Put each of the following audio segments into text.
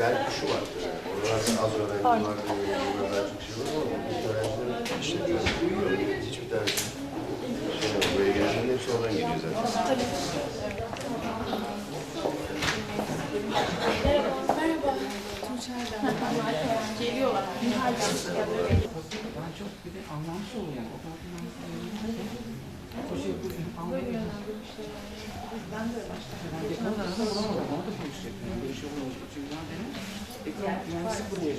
belki şu var. Oralarda az öğrenci var. Burada daha çok şey var ama bu öğrencilerin işletmesi hiçbir şey yok. Buraya gelenlerin hepsi oradan geliyor zaten. Daha çok bir de anlamsız oluyor. O taraftan anlamsız O bu anlamıyor. Ben de başladım. Ekran arasında bulamadım. Onu da konuşacaktım. Yani böyle bir şey olmadı. Çünkü zaten ekran mühendisi buraya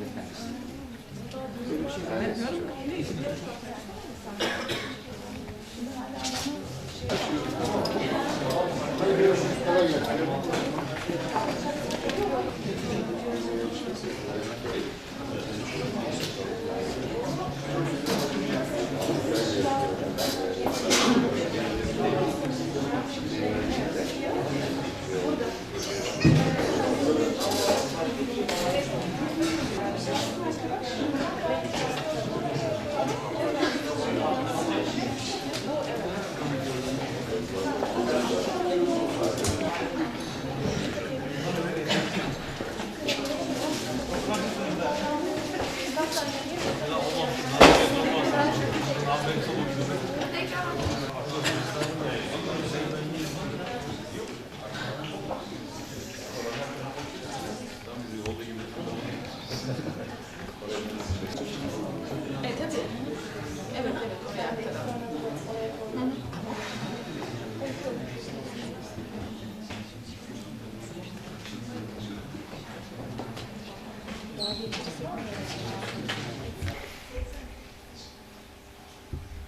bir tanesi. Böyle bir şey zannetmiyorum. Neyse. E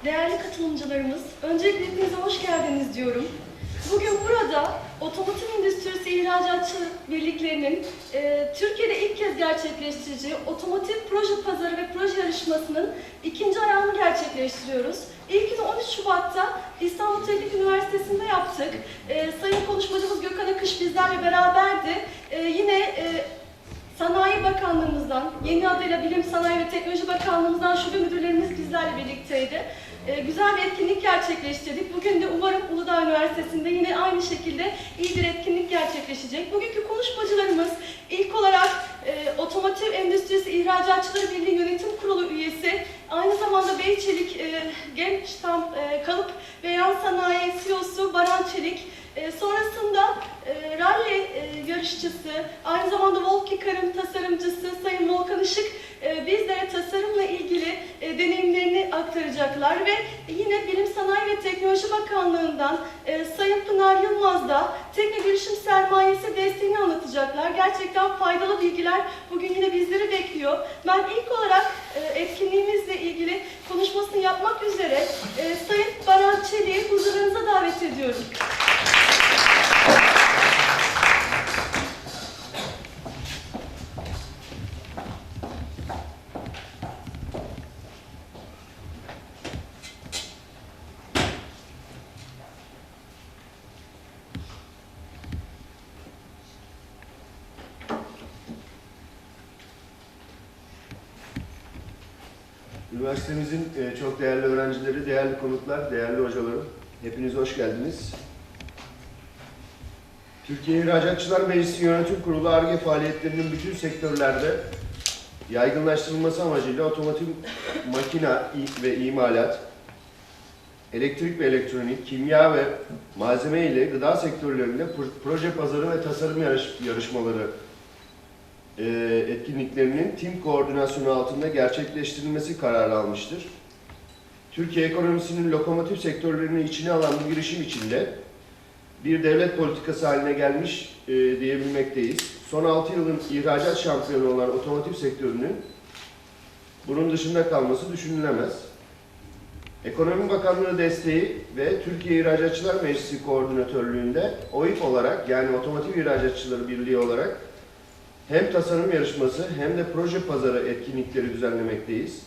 Değerli katılımcılarımız, öncelikle hepinize hoş geldiniz diyorum. Bugün burada Otomotiv Endüstrisi İhracatçı Birliklerinin e, Türkiye'de ilk kez gerçekleştireceği Otomotiv Proje Pazarı ve Proje Yarışması'nın ikinci ayağını gerçekleştiriyoruz. İlkini 13 Şubat'ta İstanbul Teknik Üniversitesi'nde yaptık. E, Sayın konuşmacımız Gökhan Akış bizlerle beraberdi. E, yine e, Sanayi Bakanlığımızdan, yeni adıyla Bilim Sanayi ve Teknoloji Bakanlığımızdan şube müdürlerimiz bizlerle birlikteydi. Ee, güzel bir etkinlik gerçekleştirdik. Bugün de umarım Uludağ Üniversitesi'nde yine aynı şekilde iyi bir etkinlik gerçekleşecek. Bugünkü konuşmacılarımız ilk olarak e, Otomotiv Endüstrisi İhracatçıları Birliği Yönetim Kurulu üyesi, aynı zamanda Beyçelik e, Genç Tam e, Kalıp ve Yan Sanayi CEO'su Baran Çelik, e, sonrasında e, rally e, yarışçısı, aynı zamanda Volkikar'ın tasarımcısı Sayın Volkan Işık e, bizlere tasarımla ilgili e, deneyimlerini aktaracaklar ve yine Bilim Sanayi ve Teknoloji Bakanlığı'ndan e, Sayın Pınar Yılmaz da tekne girişim sermayesi desteğini anlatacaklar. Gerçekten faydalı bilgiler bugün yine bizleri bekliyor. Ben ilk olarak e, etkinliğimizle ilgili konuşmasını yapmak üzere e, Sayın Baran Çelik'i huzurunuza davet ediyorum. Üniversitemizin e, çok değerli öğrencileri, değerli konuklar, değerli hocalarım, hepiniz hoş geldiniz. Türkiye İhracatçılar Meclisi Yönetim Kurulu ARGE faaliyetlerinin bütün sektörlerde yaygınlaştırılması amacıyla otomotiv makina ve imalat, elektrik ve elektronik, kimya ve malzeme ile gıda sektörlerinde pro- proje pazarı ve tasarım yarış- yarışmaları e, etkinliklerinin tim koordinasyonu altında gerçekleştirilmesi kararı almıştır. Türkiye ekonomisinin lokomotif sektörlerini içine alan bu girişim içinde bir devlet politikası haline gelmiş e, diyebilmekteyiz. Son 6 yılın ihracat şampiyonu olan otomotiv sektörünün bunun dışında kalması düşünülemez. Ekonomi Bakanlığı desteği ve Türkiye İhracatçılar Meclisi Koordinatörlüğünde OİP olarak yani Otomotiv İhracatçıları Birliği olarak hem tasarım yarışması hem de proje pazarı etkinlikleri düzenlemekteyiz.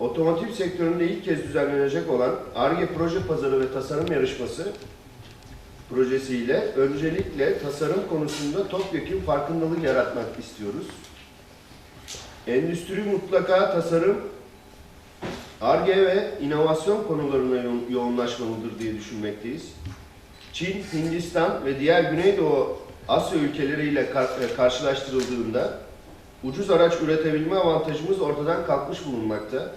Otomotiv sektöründe ilk kez düzenlenecek olan ARGE proje pazarı ve tasarım yarışması projesiyle öncelikle tasarım konusunda topyekun farkındalık yaratmak istiyoruz. Endüstri mutlaka tasarım ARGE ve inovasyon konularına yo- yoğunlaşmalıdır diye düşünmekteyiz. Çin, Hindistan ve diğer Güneydoğu Asya ülkeleriyle e, karşılaştırıldığında ucuz araç üretebilme avantajımız ortadan kalkmış bulunmakta.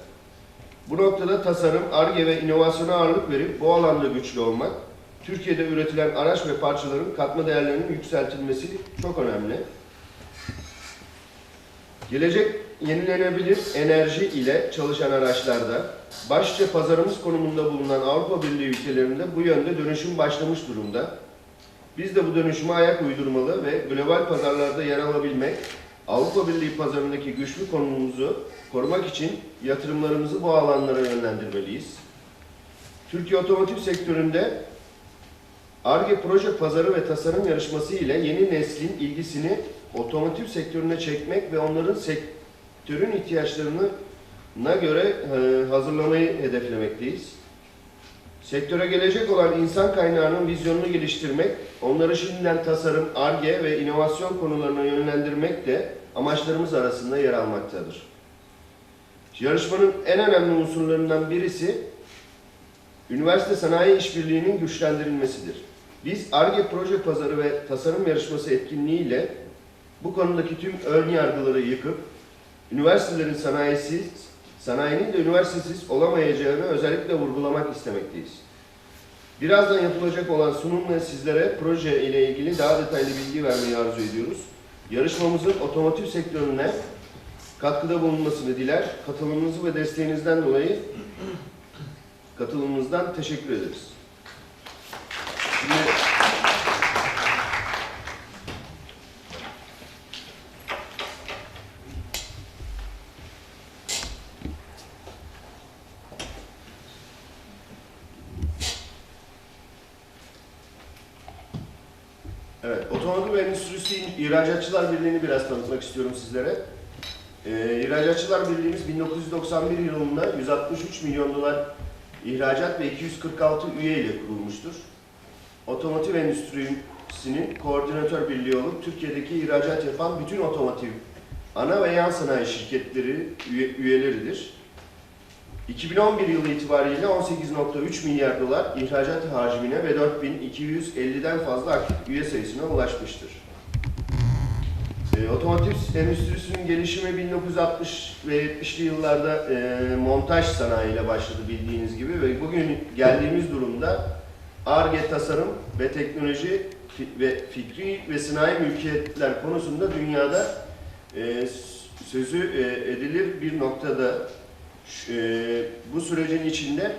Bu noktada tasarım, ARGE ve inovasyona ağırlık verip bu alanda güçlü olmak, Türkiye'de üretilen araç ve parçaların katma değerlerinin yükseltilmesi çok önemli. Gelecek yenilenebilir enerji ile çalışan araçlarda başlıca pazarımız konumunda bulunan Avrupa Birliği ülkelerinde bu yönde dönüşüm başlamış durumda. Biz de bu dönüşüme ayak uydurmalı ve global pazarlarda yer alabilmek, Avrupa Birliği pazarındaki güçlü konumumuzu korumak için yatırımlarımızı bu alanlara yönlendirmeliyiz. Türkiye otomotiv sektöründe ARGE proje pazarı ve tasarım yarışması ile yeni neslin ilgisini otomotiv sektörüne çekmek ve onların sektörün ihtiyaçlarına göre e, hazırlamayı hedeflemekteyiz. Sektöre gelecek olan insan kaynağının vizyonunu geliştirmek, onları şimdiden tasarım, ARGE ve inovasyon konularına yönlendirmek de amaçlarımız arasında yer almaktadır. Yarışmanın en önemli unsurlarından birisi üniversite sanayi işbirliğinin güçlendirilmesidir. Biz ARGE proje pazarı ve tasarım yarışması etkinliğiyle bu konudaki tüm ön yargıları yıkıp üniversitelerin sanayisiz, sanayinin de üniversitesiz olamayacağını özellikle vurgulamak istemekteyiz. Birazdan yapılacak olan sunumla sizlere proje ile ilgili daha detaylı bilgi vermeyi arzu ediyoruz. Yarışmamızın otomotiv sektörüne katkıda bulunmasını diler. Katılımınızı ve desteğinizden dolayı katılımınızdan teşekkür ederiz. Şimdi Evet, Otomotiv Endüstrisi İhracatçılar Birliği'ni biraz tanıtmak istiyorum sizlere. Ee, İhracatçılar Birliği'miz 1991 yılında 163 milyon dolar ihracat ve 246 üye ile kurulmuştur. Otomotiv Endüstrisi'nin koordinatör birliği olup Türkiye'deki ihracat yapan bütün otomotiv ana ve yan sanayi şirketleri üye- üyeleridir. 2011 yılı itibariyle 18.3 milyar dolar ihracat hacmine ve 4250'den fazla üye sayısına ulaşmıştır. E, otomotiv endüstrisinin gelişimi 1960 ve 70'li yıllarda e, montaj sanayiyle başladı bildiğiniz gibi ve bugün geldiğimiz durumda ARGE tasarım ve teknoloji ve fikri ve sanayi mülkiyetler konusunda dünyada e, sözü e, edilir bir noktada E, bu sürecin içinde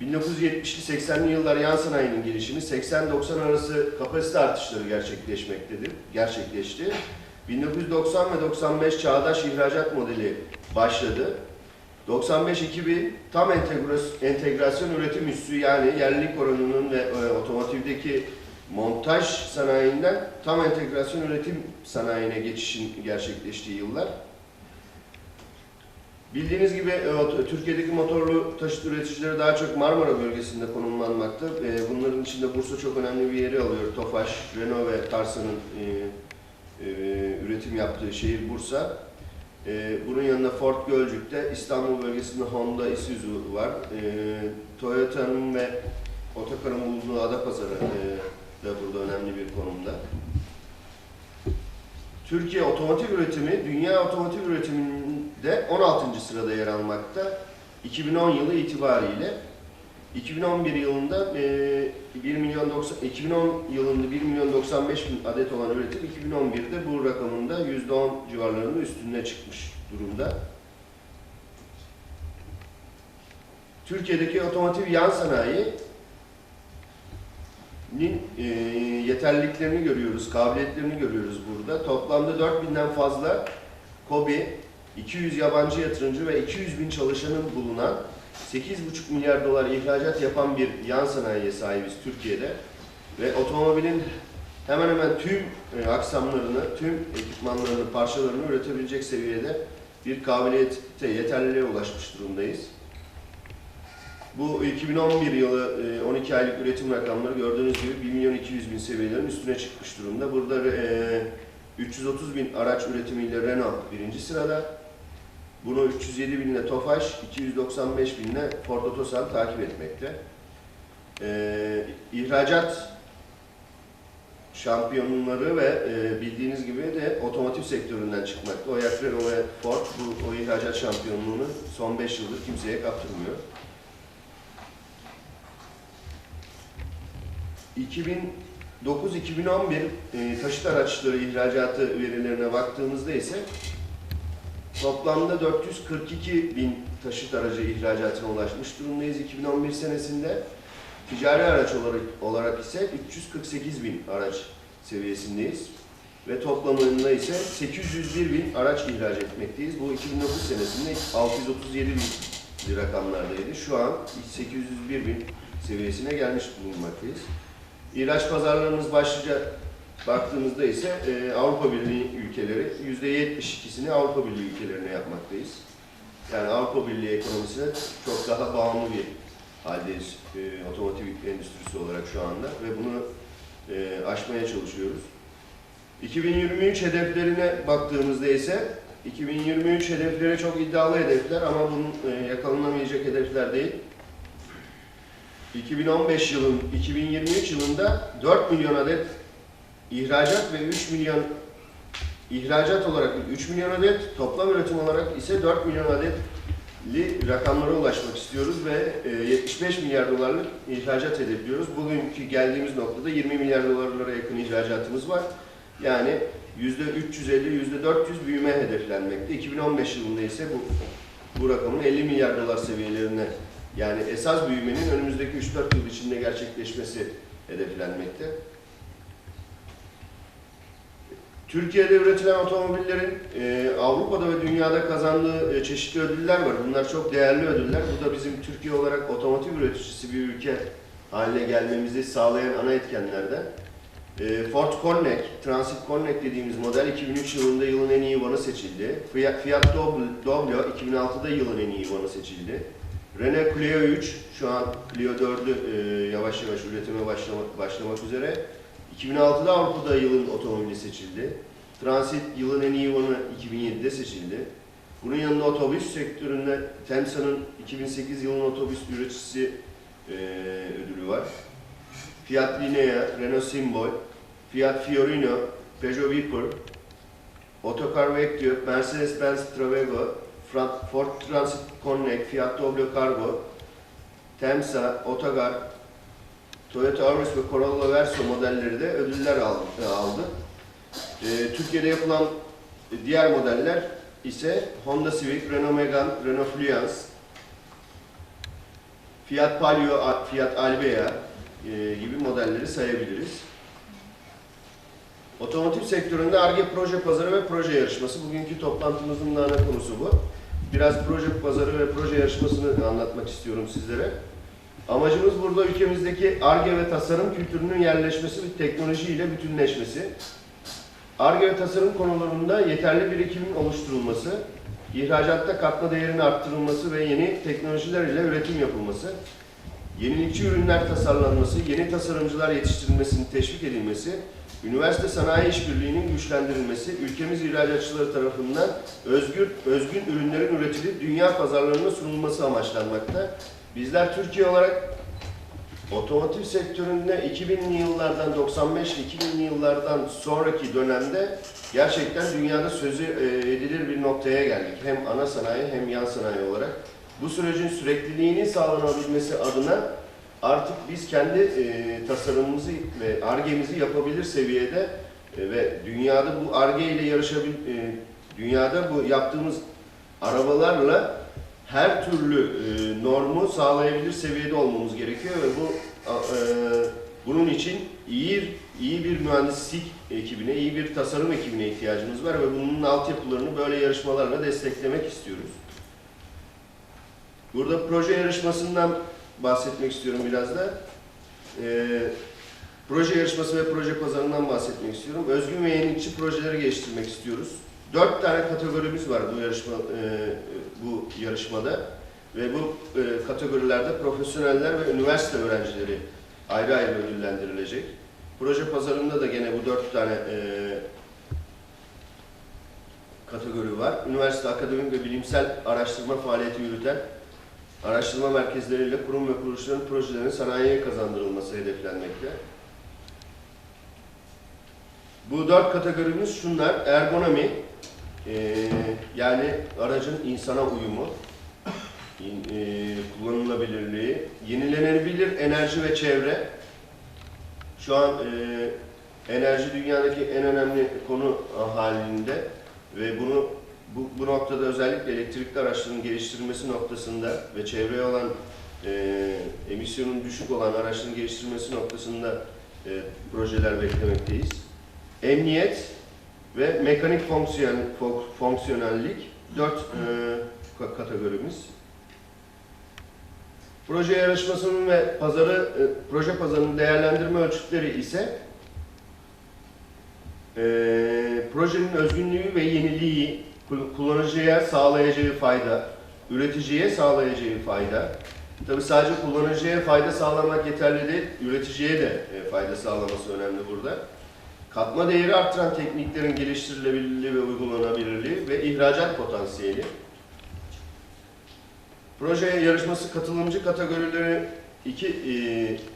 1970'li 80'li yıllar yan sanayinin gelişimi 80-90 arası kapasite artışları gerçekleşmektedir, gerçekleşti. 1990 ve 95 çağdaş ihracat modeli başladı. 95-2000 tam entegras- entegrasyon üretim üssü yani yerlilik oranının ve e, otomotivdeki montaj sanayinden tam entegrasyon üretim sanayine geçişin gerçekleştiği yıllar. Bildiğiniz gibi e, Türkiye'deki motorlu taşıt üreticileri daha çok Marmara bölgesinde konumlanmakta. E, Bunların içinde Bursa çok önemli bir yeri alıyor. Tofaş, Renault ve Tarsa'nın e, üretim yaptığı şehir Bursa. Bunun yanında Ford Gölcük'te, İstanbul bölgesinde Honda, Isuzu var. Toyota'nın ve Otokar'ın bulunduğu Adapazarı da burada önemli bir konumda. Türkiye otomotiv üretimi dünya otomotiv üretiminde 16. sırada yer almakta. 2010 yılı itibariyle 2011 yılında e, 1 milyon 90 2010 yılında 1 milyon 95 bin adet olan üretim 2011'de bu rakamında %10 civarlarının üstüne çıkmış durumda. Türkiye'deki otomotiv yan sanayi e, yeterliliklerini görüyoruz, kabiliyetlerini görüyoruz burada. Toplamda 4000'den fazla KOBİ, 200 yabancı yatırımcı ve 200 bin çalışanın bulunan 8,5 milyar dolar ihracat yapan bir yan sanayiye sahibiz Türkiye'de. Ve otomobilin hemen hemen tüm e, aksamlarını, tüm ekipmanlarını, parçalarını üretebilecek seviyede bir kabiliyete, yeterliliğe ulaşmış durumdayız. Bu 2011 yılı e, 12 aylık üretim rakamları gördüğünüz gibi 1 milyon 200 bin seviyelerin üstüne çıkmış durumda. Burada e, 330 bin araç üretimiyle Renault birinci sırada. Bunu 307 binle Tofaş, 295 binle Ford Otosan takip etmekte. Ee, ihracat şampiyonları ve e, bildiğiniz gibi de otomotiv sektöründen çıkmakta. Oyak Renault ve Ford bu o ihracat şampiyonluğunu son 5 yıldır kimseye kaptırmıyor. 2009-2011 e, taşıt araçları ihracatı verilerine baktığımızda ise toplamda 442 bin taşıt aracı ihracatına ulaşmış durumdayız 2011 senesinde. Ticari araç olarak, olarak ise 348 bin araç seviyesindeyiz. Ve toplamında ise 801 bin araç ihraç etmekteyiz. Bu 2009 senesinde 637 bin rakamlardaydı. Şu an 801 bin seviyesine gelmiş bulunmaktayız. İhraç pazarlarımız başlıca baktığımızda ise e, Avrupa Birliği ülkeleri %72'sini Avrupa Birliği ülkelerine yapmaktayız. Yani Avrupa Birliği ekonomisine çok daha bağımlı bir haldeyiz e, otomotiv endüstrisi olarak şu anda ve bunu e, aşmaya çalışıyoruz. 2023 hedeflerine baktığımızda ise 2023 hedefleri çok iddialı hedefler ama bunun e, yakalanamayacak hedefler değil. 2015 yılın 2023 yılında 4 milyon adet ihracat ve 3 milyon ihracat olarak 3 milyon adet, toplam üretim olarak ise 4 milyon adetli rakamlara ulaşmak istiyoruz ve e, 75 milyar dolarlık ihracat hedefliyoruz. Bugünkü geldiğimiz noktada 20 milyar dolarlara yakın ihracatımız var. Yani %350, %400 büyüme hedeflenmekte. 2015 yılında ise bu, bu rakamın 50 milyar dolar seviyelerine yani esas büyümenin önümüzdeki 3-4 yıl içinde gerçekleşmesi hedeflenmekte. Türkiye'de üretilen otomobillerin e, Avrupa'da ve dünyada kazandığı e, çeşitli ödüller var. Bunlar çok değerli ödüller. Bu da bizim Türkiye olarak otomotiv üreticisi bir ülke haline gelmemizi sağlayan ana etkenlerden. E, Ford Connect, Transit Connect dediğimiz model 2003 yılında yılın en iyi vanı seçildi. Fiat, Fiat Doblo 2006'da yılın en iyi vanı seçildi. Renault Clio 3, şu an Clio 4'ü e, yavaş yavaş üretime başlamak, başlamak üzere. 2006'da Avrupa'da yılın otomobili seçildi. Transit yılın en iyi vanı 2007'de seçildi. Bunun yanında otobüs sektöründe Temsa'nın 2008 yılın otobüs üreticisi e, ödülü var. Fiat Linea, Renault Symbol, Fiat Fiorino, Peugeot Viper, Otokar Vecchio, Mercedes-Benz Travego, Ford Transit Connect, Fiat Doblo Cargo, Temsa, Otogar, Toyota Auris ve Corolla Verso modelleri de ödüller aldı. aldı. Ee, Türkiye'de yapılan diğer modeller ise Honda Civic, Renault Megane, Renault Fluence, Fiat Palio, Fiat Albea e, gibi modelleri sayabiliriz. Otomotiv sektöründe ARGE proje pazarı ve proje yarışması. Bugünkü toplantımızın ana konusu bu. Biraz proje pazarı ve proje yarışmasını anlatmak istiyorum sizlere. Amacımız burada ülkemizdeki ARGE ve tasarım kültürünün yerleşmesi ve teknolojiyle bütünleşmesi. ARGE ve tasarım konularında yeterli birikimin oluşturulması, ihracatta katma değerinin arttırılması ve yeni teknolojiler ile üretim yapılması, yenilikçi ürünler tasarlanması, yeni tasarımcılar yetiştirilmesinin teşvik edilmesi, üniversite sanayi işbirliğinin güçlendirilmesi, ülkemiz ihracatçıları tarafından özgür, özgün ürünlerin üretilip dünya pazarlarına sunulması amaçlanmakta. Bizler Türkiye olarak otomotiv sektöründe 2000'li yıllardan 95 2000'li yıllardan sonraki dönemde gerçekten dünyada sözü e, edilir bir noktaya geldik. Hem ana sanayi hem yan sanayi olarak. Bu sürecin sürekliliğinin sağlanabilmesi adına artık biz kendi e, tasarımımızı ve argemizi yapabilir seviyede e, ve dünyada bu arge ile yarışabil e, dünyada bu yaptığımız arabalarla her türlü e, normu sağlayabilir seviyede olmamız gerekiyor ve bu e, bunun için iyi iyi bir mühendislik ekibine, iyi bir tasarım ekibine ihtiyacımız var ve bunun altyapılarını böyle yarışmalarla desteklemek istiyoruz. Burada proje yarışmasından bahsetmek istiyorum biraz da. E, proje yarışması ve proje pazarından bahsetmek istiyorum. Özgün ve yenilikçi projeleri geliştirmek istiyoruz. Dört tane kategorimiz var bu yarışma e, bu yarışmada ve bu e, kategorilerde profesyoneller ve üniversite öğrencileri ayrı ayrı ödüllendirilecek. Proje pazarında da gene bu dört tane e, kategori var. Üniversite, akademik ve bilimsel araştırma faaliyeti yürüten araştırma merkezleriyle kurum ve kuruluşların projelerinin sanayiye kazandırılması hedeflenmekte. Bu dört kategorimiz şunlar. Ergonomi, eee, yani aracın insana uyumu, eee, kullanılabilirliği, yenilenebilir enerji ve çevre. Şu an eee, enerji dünyadaki en önemli konu halinde ve bunu bu, bu noktada özellikle elektrikli araçların geliştirilmesi noktasında ve çevreye olan eee emisyonun düşük olan araçların geliştirilmesi noktasında eee, projeler beklemekteyiz. Emniyet ve mekanik fonksiyon, fon- fonksiyonellik dört ka- kategorimiz. Proje yarışmasının ve pazarı, e, proje pazarının değerlendirme ölçütleri ise e, projenin özgünlüğü ve yeniliği, kul- kullanıcıya sağlayacağı fayda, üreticiye sağlayacağı fayda. Tabi sadece kullanıcıya fayda sağlamak yeterli değil, üreticiye de e, fayda sağlaması önemli burada. Katma değeri arttıran tekniklerin geliştirilebilirliği ve uygulanabilirliği ve ihracat potansiyeli. Proje yarışması katılımcı kategorileri iki e,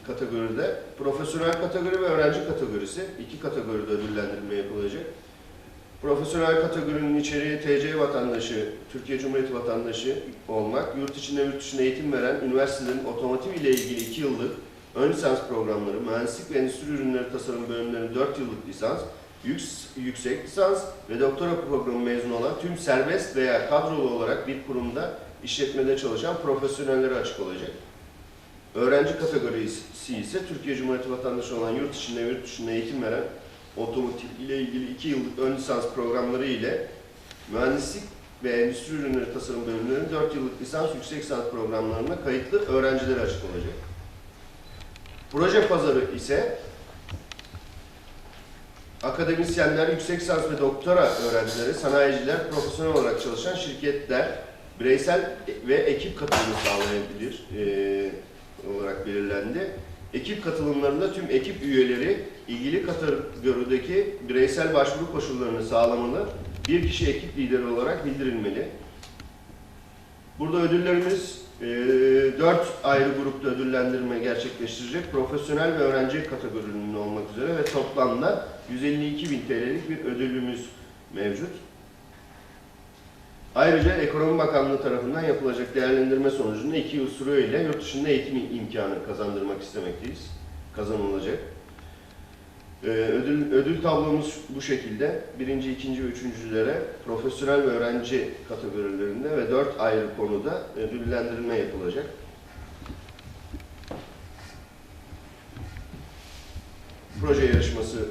kategoride, profesyonel kategori ve öğrenci kategorisi iki kategoride ödüllendirme yapılacak. Profesyonel kategorinin içeriği TC vatandaşı, Türkiye Cumhuriyeti vatandaşı olmak, yurt içinde yurt dışında eğitim veren üniversitelerin otomotiv ile ilgili 2 yıllık ön lisans programları, mühendislik ve endüstri ürünleri tasarım bölümlerinin 4 yıllık lisans, yüks- yüksek lisans ve doktora programı mezunu olan tüm serbest veya kadrolu olarak bir kurumda işletmede çalışan profesyonellere açık olacak. Öğrenci kategorisi ise Türkiye Cumhuriyeti vatandaşı olan yurt içinde ve yurt dışında eğitim veren otomotiv ile ilgili 2 yıllık ön lisans programları ile mühendislik ve endüstri ürünleri tasarım bölümlerinin 4 yıllık lisans yüksek lisans programlarına kayıtlı öğrencilere açık olacak. Proje pazarı ise akademisyenler, yüksek lisans ve doktora öğrencileri, sanayiciler, profesyonel olarak çalışan şirketler, bireysel ve ekip katılımı sağlayabilir eee, olarak belirlendi. Ekip katılımlarında tüm ekip üyeleri ilgili kategorideki bireysel başvuru koşullarını sağlamalı, bir kişi ekip lideri olarak bildirilmeli. Burada ödüllerimiz eee, dört ayrı grupta ödüllendirme gerçekleştirecek. Profesyonel ve öğrenci kategorilerinde olmak üzere ve toplamda 152 bin TL'lik bir ödülümüz mevcut. Ayrıca Ekonomi Bakanlığı tarafından yapılacak değerlendirme sonucunda 2 yıl süreyle yurt dışında eğitim imkanı kazandırmak istemekteyiz. Kazanılacak. Ee, ödül, ödül tablomuz bu şekilde. Birinci, ikinci ve üçüncülere profesyonel ve öğrenci kategorilerinde ve dört ayrı konuda ödüllendirme yapılacak. Proje yarışması